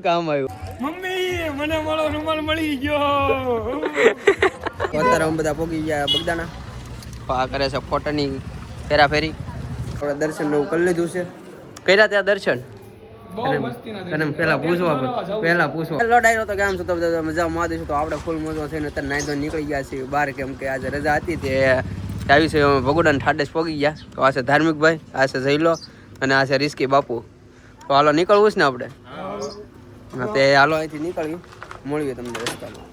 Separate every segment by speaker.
Speaker 1: કામ આવ્યું
Speaker 2: મમ્મી મને મળો મળી ગયો
Speaker 1: અત્યારે અમે બધા પોગી ગયા બગદાણા આ કરે છે ફોટાની ફેરાફેરી દર્શનનું કરી લીધું છે કર્યા ત્યાં દર્શન? પેલા પૂછવા
Speaker 2: જવું,
Speaker 1: પણ-
Speaker 2: જવું.
Speaker 1: પેલા પૂછવા પેલો તો કેમ છો તો બધા મજા તો આપણે ફૂલ મજો થઈને અત્યારે નાઈ ધોઈને નીકળી ગયા છીએ. બહાર કેમ કે આજે રજા હતી તે આવી છે અમે ભગોડાને ઠાડેસ પોગી ગયા. તો આ છે ધાર્મિક ભાઈ આ છે જઈલો અને આ છે રિસ્કી બાપુ. તો હાલો નીકળવું છે ને આપણે? તે હાલો અહીંથી નીકળ્યું. મળીએ તમને રસ્તામાં.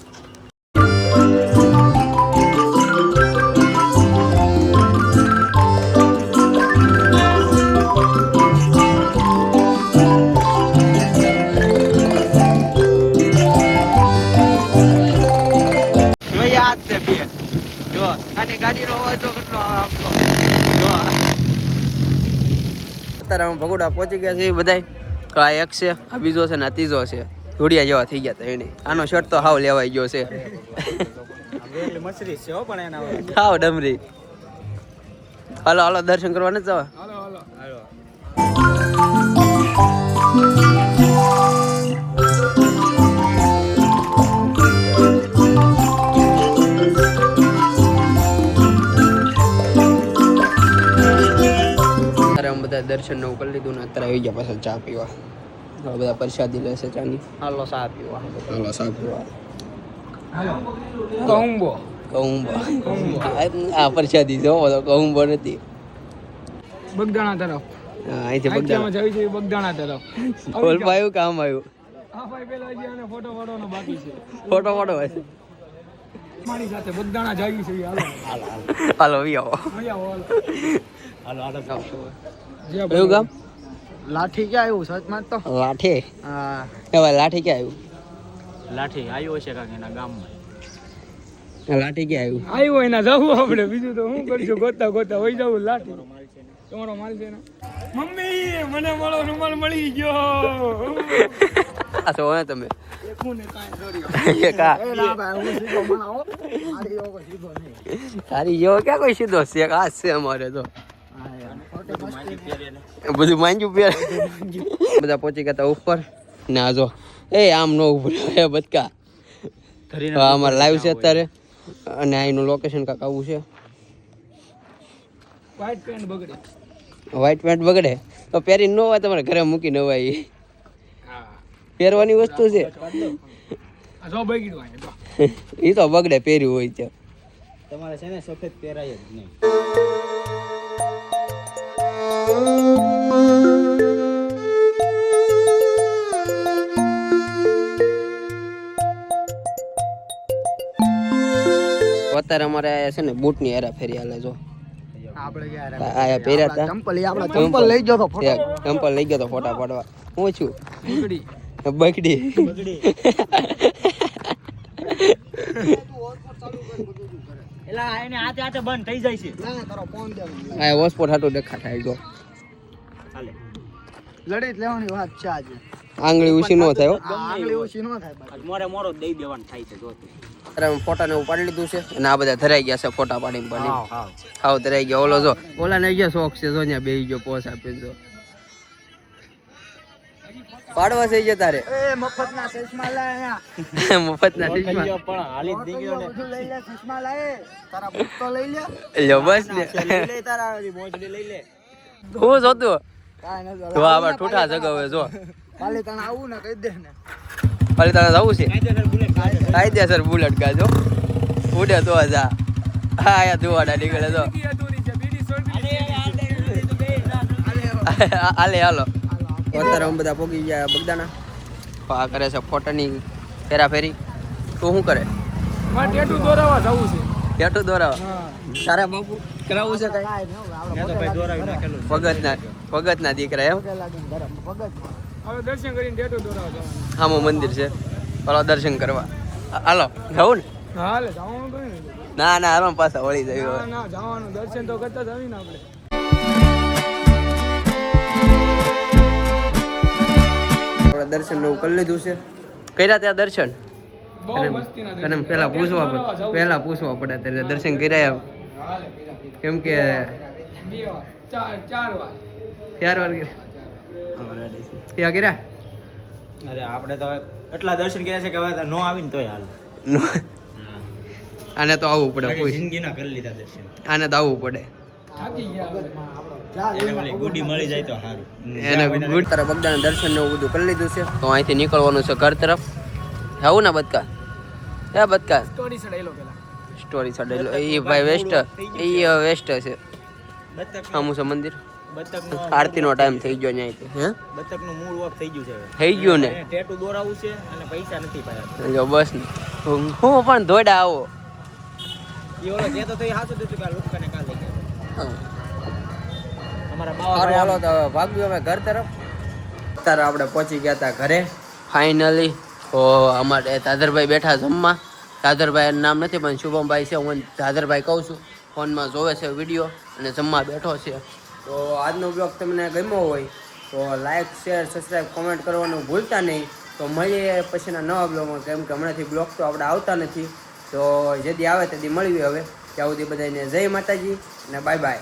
Speaker 1: અત્યારે અમે ભગોડા પહોંચી ગયા છીએ બધાય. તો આ એક છે આ બીજો છે ને આ ત્રીજો છે. ધોડિયા જેવા થઈ ગયા તા એને. આનો શર્ટ તો હાવ લેવાઈ ગયો છે
Speaker 2: છે.
Speaker 1: હાવ ડમરી. હાલો હાલો દર્શન કરવા નથી જવા?
Speaker 2: હાલો હાલો. હાલો.
Speaker 1: દર્શન નવું કરી લીધું ને અત્યારે આવી ગયા પાછા ચા પીવા. હવે બધા પ્રસાદી લેશે ચાની.
Speaker 2: હાલો સા પીવા.
Speaker 1: હાલો ચા પીવા.
Speaker 2: કહુંબો
Speaker 1: કહુંબો આ પ્રસાદી જો બધો કહુંબો નથી.
Speaker 2: બગદાણા તરફ.
Speaker 1: અહીંથી બગદાણા.
Speaker 2: જવી છે બગદાણા તરફ.
Speaker 1: બોલમાં આવ્યું કામ આવ્યું?
Speaker 2: હા ભાઈ પેલા હજી આને ફોટો પાડવાનો બાકી છે.
Speaker 1: ફોટો ફોટો હોય
Speaker 2: મારી સાથે બગદાણા જાવી છે હાલો.
Speaker 1: હાલો વી આવો.
Speaker 2: મજા હાલો. હાલો
Speaker 1: કયું ગામ?
Speaker 2: લાઠી ક્યાં આવ્યું સચમાં તો?
Speaker 1: લાઠી?
Speaker 2: હા.
Speaker 1: એવા લાઠી ક્યાં આવ્યું
Speaker 2: લાઠી આવ્યો છે કાંક એના ગામમાં.
Speaker 1: લાઠી ક્યાં આવ્યું
Speaker 2: આવ્યો એના જવું આપણે. બીજું તો હું કરીશું? ગોતા ગોતા હોય જવું લાઠી. તમારો માલ છે ને મમ્મી મને મળો રૂમાલ મળી ગયો.
Speaker 1: આ તો હોય તમે. તારી જેવો ક્યાં કોઈ સીધો છે? આ છે અમારે તો. બધું માંગ્યું પેર બધા પહોંચી ગયા ઉપર. ને આ જો. એ આમ નો ઉપર હે બચકા. અમારે લાઈવ છે અત્યારે. અને અહીંનું લોકેશન કાંક આવું છે.
Speaker 2: વ્હાઈટ પેન્ટ બગડે.
Speaker 1: વ્હાઈટ પેન્ટ બગડે? તો પહેરી ન હોય તમારે ઘરે મૂકી ન હોય પહેરવાની વસ્તુ છે.
Speaker 2: આ જો બગડ્યું આને તો.
Speaker 1: એ તો બગડે પહેર્યું હોય છે
Speaker 2: તમારે છે ને સફેદ પહેરાય જ નહીં.
Speaker 1: અત્યારે અમારે છે ને બૂટની હેરા ફેરી હાલે જો. આયા પહેર્યા હતા
Speaker 2: ચંપલ લઈ ગયો તો
Speaker 1: એક ચંપલ લઈ ગયો તો ફોટા પાડવા. હું છું?
Speaker 2: બગડી.
Speaker 1: બગડી.
Speaker 2: બગડી એલા આને હાથે હાથે બંધ થઈ જાય છે. ના તારો ફોન દે
Speaker 1: આ હોસ્પોટ હાટું દેખા થાય જો.
Speaker 2: ચાલે લડી લેવાની વાત છે આજે.
Speaker 1: આંગળી ઉછી નો થાય હો.
Speaker 2: આંગળી ઓછી ન થાય મોરે મોરો દઈ દેવાનું થાય છે જો
Speaker 1: અત્યારે ફોટા ને એવું પાડી લીધું છે. અને આ બધા ધરાઈ ગયા છે ફોટા પાડી પાડી.
Speaker 2: હા
Speaker 1: હાવ. ધરાઈ ગયા. ઓલો જો ઓલા ને ગયા શોખ છે જો ત્યાં બેહી ગયો પોસ આપી જો. પાડવા છે તારે.
Speaker 2: એ મફત ના ચશ્મા લાય અહીંયા.
Speaker 1: મફત ના ચશ્મા.
Speaker 2: પણ હાલી જ ગયો ને. લઈ લે ચશ્મા લાય. તારા બુટ તો લઈ લે.
Speaker 1: લ્યો બસ ને
Speaker 2: લઈ લે તારા મોજડી લઈ લે.
Speaker 1: હું જોતો?
Speaker 2: કાઈ ન
Speaker 1: તો આવા ઠૂઠા જગાવે જો.
Speaker 2: કાલે તને આવું ને કહી દે ને.
Speaker 1: ખાલી તને જવું છે?
Speaker 2: કાયદેસર બુલેટ
Speaker 1: ગાજો ઉડે તો જા હા યા ધુવાડા નીકળે તો. હાલે હાલો અત્યારે અમે બધા પોગી ગયા બગદાણા. આ કરે છે ફોટાની ફેરાફેરી. તું શું કરે?
Speaker 2: મારે ટેટુ દોરાવા જવું છે.
Speaker 1: ટેટુ દોરાવા? તારા બાપુ કરાવવું છે કઈ? ભગત ના ભગત ના દીકરા એમ?
Speaker 2: હવે દર્શન કરીને દોરાવા
Speaker 1: આમાં મંદિર છે. ચાલો દર્શન કરવા. હાલો જવું ને?
Speaker 2: હાલે જવાનું તો
Speaker 1: ના ના આરામ પાછા વળી જાય
Speaker 2: ના જવાનું. દર્શન તો કરતા જ આપણે.
Speaker 1: દર્શન નવું કરી લીધું છે. કર્યા ત્યાં દર્શન? અને પેલા પૂછવા પડે પેલા પૂછવા પડે ત્યારે દર્શન કર્યા
Speaker 2: હાલે પીલા પીલા
Speaker 1: કેમ કે
Speaker 2: ચાર વાર.
Speaker 1: ચાર વાર ત્યાં કર્યા
Speaker 3: અરે આપણે તો એટલા દર્શન કર્યા છે કે હવે નો આવીને તોય હાલ.
Speaker 1: આને તો આવવું પડે કોઈ.
Speaker 3: જિંદગીના કરી લીધા દર્શન.
Speaker 1: આને તો આવવું પડે.
Speaker 2: થાકી ગયા
Speaker 3: એને ઓલી ગુડી મળી જાય તો સારું.
Speaker 1: એને ગુડ તરફ બગદાના દર્શન ને એવું બધું કરી લીધું છે. તો અહીંથી નીકળવાનું છે ઘર તરફ. આવું ને બદકા હે બદકા
Speaker 2: સ્ટોરી ચડાયેલો પેલા.
Speaker 1: સ્ટોરી ચડેલો એ ભાઈ વેસ્ટ એ વેસ્ટ છે મંદિર. આરતીનો ટાઈમ થઈ ગયો અહીંયાથી હે?
Speaker 3: બતકનું મૂળ ઓફ થઈ ગયું છે હવે.
Speaker 1: થઈ ગયું ને?
Speaker 3: ટેટુ દોરાવું છે અને પૈસા નથી પાયા.
Speaker 1: જો બસ હું પણ દોડા આવો.
Speaker 3: ઓલો કહેતો તો થઈ સાચું દીધું કે લોકોને કાં લઈ ગયા. અમારા બાવા
Speaker 1: હાલો તો ભાગ્યું હવે ઘર તરફ. અત્યારે આપણે પહોંચી ગયા હતા ઘરે. ફાઇનલી તો અમારે દાદરભાઈ બેઠા જમવા. દાદરભાઈ નામ નથી પણ શુભમભાઈ છે હું દાદરભાઈ કહું છું. ફોનમાં જોવે છે વીડિયો અને જમવા બેઠો છે. તો આજનો બ્લોગ તમને ગમ્યો હોય તો લાઈક શેર સબસ્ક્રાઈબ કોમેન્ટ કરવાનું ભૂલતા નહીં. તો મળીએ પછીના નવા બ્લોગમાં કેમ કે હમણાંથી બ્લોગ તો આપણે આવતા નથી. તો જેથી આવે તેથી મળીએ હવે. ત્યાં સુધી બધાને જય માતાજી અને બાય બાય